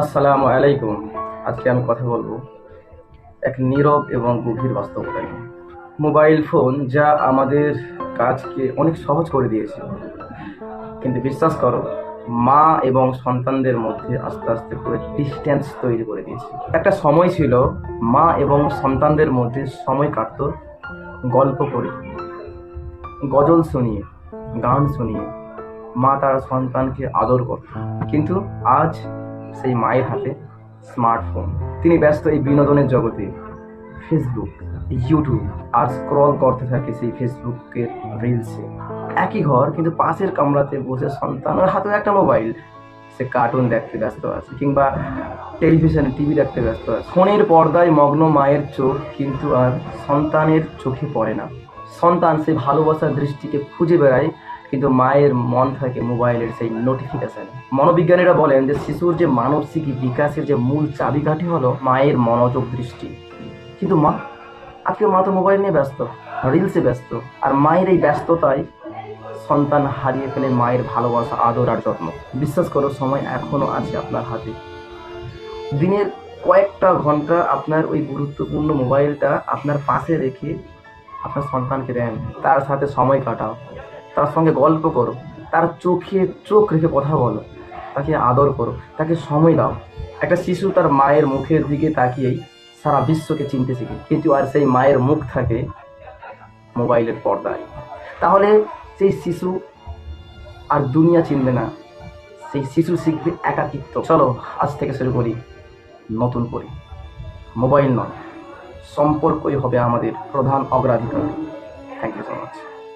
আসসালামু আলাইকুম। আজকে আমি কথা বলব এক নীরব এবং গভীর বাস্তবতা নিয়ে। মোবাইল ফোন যা আমাদের কাজকে অনেক সহজ করে দিয়েছে। কিন্তু বিশ্বাস করো, মা এবং সন্তানদের মধ্যে আস্তে আস্তে করে ডিস্টেন্স তৈরি করে দিয়েছে। একটা সময় ছিল, মা এবং সন্তানদের মধ্যে সময় কাটত গল্প করে, গজল শুনিয়ে, গান শুনিয়ে। মা তার সন্তানকে আদর করত। কিন্তু আজ সেই মায়ের হাতে স্মার্টফোন তিনি ব্যস্ত এই বিনোদনের জগতে ফেসবুক ইউটিউব আর স্ক্রল করতে থাকে সেই ফেসবুকের রিলসে একই ঘর, কিন্তু পাশের কামরাতে বসে সন্তানের হাতেও একটা মোবাইল সে কার্টুন দেখতে ব্যস্ত আছে কিংবা টেলিভিশনে টিভি দেখতে ব্যস্ত আছে। ফোনের পর্দায় মগ্ন মায়ের চোখ কিন্তু আর সন্তানের চোখে পড়ে না। সন্তান সে ভালোবাসার দৃষ্টিকে খুঁজে বেড়ায় কিন্তু মায়ের মন থাকে মোবাইলের সেই নোটিফিকেশন মনোবিজ্ঞানীরা বলেন যে শিশুর যে মানসিক বিকাশের যে মূল চাবিকাঠি হলো মায়ের মনোযোগ দৃষ্টি। কিন্তু মা, আজকে মা তো মোবাইল নিয়ে ব্যস্ত রিলসে ব্যস্ত, আর মায়ের এই ব্যস্ততায় সন্তান হারিয়ে ফেলে মায়ের ভালোবাসা, আদর আর যত্ন। বিশ্বাস করো, সময় এখনও আছে আপনার হাতে। দিনের কয়েকটা ঘণ্টা আপনার ওই গুরুত্বপূর্ণ মোবাইলটা আপনার পাশে রেখে আপনার সন্তানকে দেন। তার সাথে সময় কাটাও। তার সঙ্গে গল্প করো। তার চোখে চোখ রেখে কথা বলো। তাকে আদর করো। তাকে সময় দাও। একটা শিশু তার মায়ের মুখের দিকে তাকিয়েই সারা বিশ্বকে চিনতে শিখে। কিন্তু আর সেই মায়ের মুখ থাকে মোবাইলের পর্দায়। তাহলে সেই শিশু আর দুনিয়া চিনবে না। সেই শিশু শিখবে একাকিত্ব। চলো, আজ থেকে শুরু করি। নতুন করে। মোবাইল নয়। সম্পর্কই হবে আমাদের প্রধান অগ্রাধিকার। Thank you so much